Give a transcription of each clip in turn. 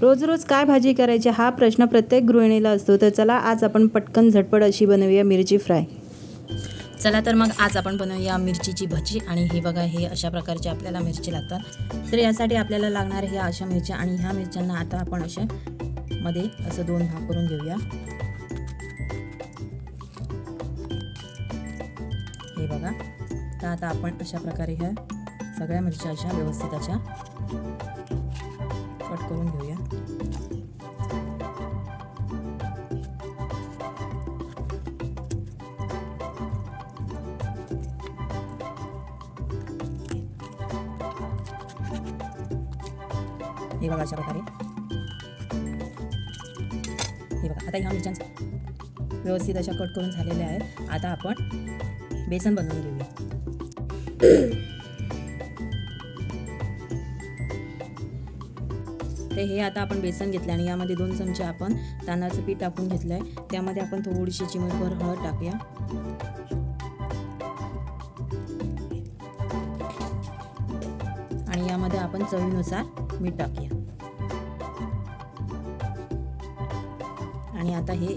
रोज रोज काय भाजी करायची हा प्रश्न प्रत्येक गृहिणीला असतो. तर चला आज आपण पटकन झटपट अशी बनवूया मिरची फ्राय. चला तर मग आज आपण बनवूया मिरचीची भजी आणि हे बघा हे अशा प्रकारचे आपल्याला मिरची लागतात. तर यासाठी आपल्याला लागणार ह्या अशा मिरच्या आणि ह्या मिरच्यांना आता आपण अशा मध्ये असं दोन भाग करून घेऊया. हे बघा. तर आता आपण अशा प्रकारे ह्या सगळ्या मिरच्या अशा व्यवस्थित अशा कट करून घेऊया हे बघा अशा प्रकारे हे बघा आता ह्या मिरच्यांचा व्यवस्थित अशा कट करून झालेल्या आहेत आता आपण बेसन बनवून घेऊया तर हे आता आपण बेसन घेतलं आणि यामध्ये दोन चमचे आपण तांदळाचं पीठ टाकून घेतलं आहे त्यामध्ये आपण थोडीशी चिमूटभर हळद टाकूया. आणि यामध्ये आपण चवीनुसार मीठ टाकूया. आणि आता हे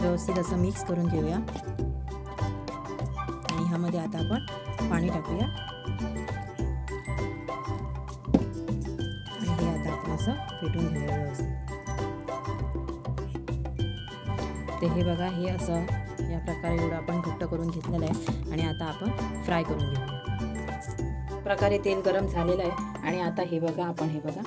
व्यवस्थित असं मिक्स करून घेऊया. आणि ह्यामध्ये आता आपण पाणी टाकूया. असं फेटून घेऊया असतं. ते हे बघा हे असं या प्रकारे एवढं आपण घट्ट करून घेतलेलं आहे आणि आता आपण फ्राय करून घेऊ प्रकारे तेल गरम झालेलं आहे आणि आता हे बघा आपण हे बघा.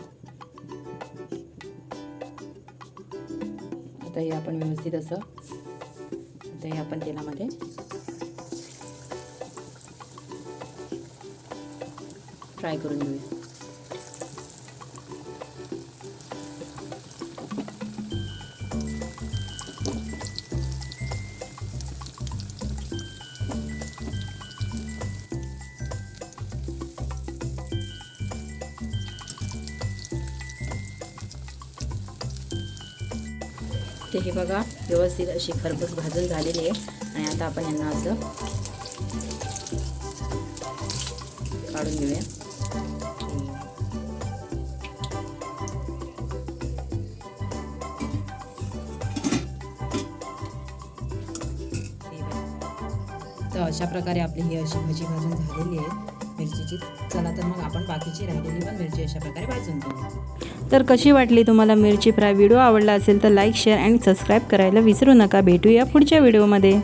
आता हे आपण व्यवस्थित असं आता हे आपण तेलामध्ये फ्राय करून घेऊया. ते हे बघा व्यवस्थित अशी खरबूज भाजून झालेली आहे. आणि आता आपण यांना असं काढून घेऊया. तर अशा प्रकारे आपली ही अशी भजी भाजून झालेली आहे. मिरचीची. चला तर मग आपण बाकीची राहिलेली पण मिरची अशा प्रकारे भाजून घेऊ. तर कशी वाटली तुम्हाला मिरची फ्राय? व्हिडिओ आवडला असेल तर लाईक शेअर आणि सबस्क्राईब करायला विसरू नका. भेटूया पुढच्या व्हिडिओमध्ये.